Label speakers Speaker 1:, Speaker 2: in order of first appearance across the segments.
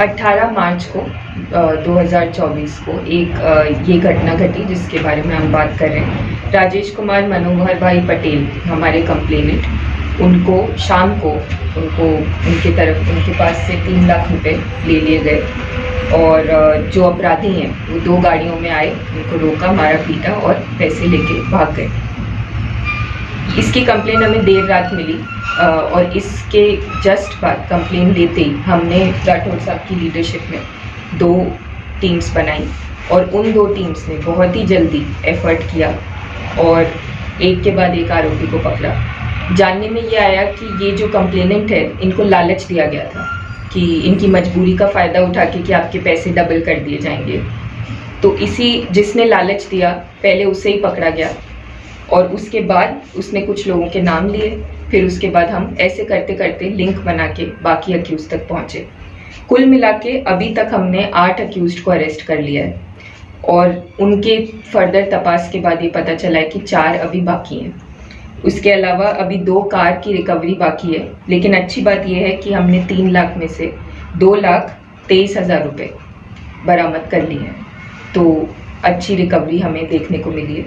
Speaker 1: 18 मार्च को अ, 2024 को एक ये घटना घटी जिसके बारे में हम बात कर रहे हैं। राजेश कुमार मनोहर भाई पटेल हमारे कंप्लेनेंट उनको शाम को उनको उनके तरफ़ उनके पास से तीन लाख रुपए ले लिए गए और जो अपराधी हैं वो दो गाड़ियों में आए उनको रोका मारा पीटा और पैसे लेके भाग गए। इसकी कंप्लेन हमें देर रात मिली और इसके जस्ट बाद कंप्लेन देते ही हमने राठौर साहब की लीडरशिप में दो टीम्स बनाई और उन दो टीम्स ने बहुत ही जल्दी एफर्ट किया और एक के बाद एक आरोपी को पकड़ा। जानने में ये आया कि ये जो कंप्लेनेंट है, इनको लालच दिया गया था कि इनकी मजबूरी का फ़ायदा उठा के कि आपके पैसे डबल कर दिए जाएँगे। तो इसी जिसने लालच दिया, पहले उसे ही पकड़ा गया। और उसके बाद उसने कुछ लोगों के नाम लिए। फिर उसके बाद हम ऐसे करते करते लिंक बना के बाकी अक्यूज तक पहुँचे। कुल मिला के अभी तक हमने आठ अक्यूज को अरेस्ट कर लिया है। और उनके फर्दर तपास के बाद ये पता चला है कि चार अभी बाकी हैं। उसके अलावा अभी दो कार की रिकवरी बाकी है। लेकिन अच्छी बात यह है कि हमने तीन लाख में से दो लाख तेईस हज़ार रुपये बरामद कर लिए हैं। तो अच्छी रिकवरी हमें देखने को मिली है।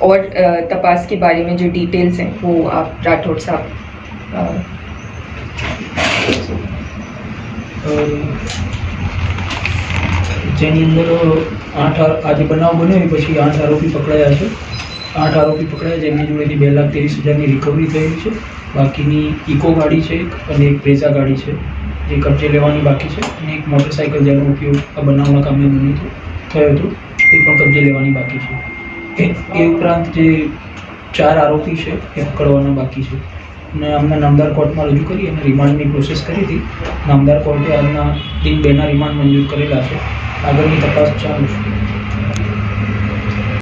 Speaker 1: और अ, तपास के बारे में जो डिटेल्स हैं वो आप राठौड़ साहब अ,
Speaker 2: જેની અંદર આઠ આ- આજે બનાવ બન્યો એ પછી આઠ આરોપી પકડાયા છે આઠ આરોપી પકડાયા જેમની જોડેથી બે લાખ ત્રીસ હજારની રિકવરી થયેલી છે બાકીની ઇકો ગાડી છે એક અને એક બ્રેઝા ગાડી છે જે કબજે લેવાની બાકી છે અને એક મોટરસાઇકલ જેનો ઉપયોગ આ બનાવના કામે બન્યું હતું થયો હતો એ પણ કબજે લેવાની બાકી છે એ એ ઉપરાંત જે ચાર આરોપી છે, એ પકડવાના બાકી છે. અને અમને નામદાર કોર્ટમાં રજૂ કરી અને રિમાન્ડની પ્રોસેસ કરી હતી. નામદાર કોર્ટે આજના દિન બેના રિમાન્ડ મંજૂર કરેલા છે. આગળની તપાસ ચાલુ છે.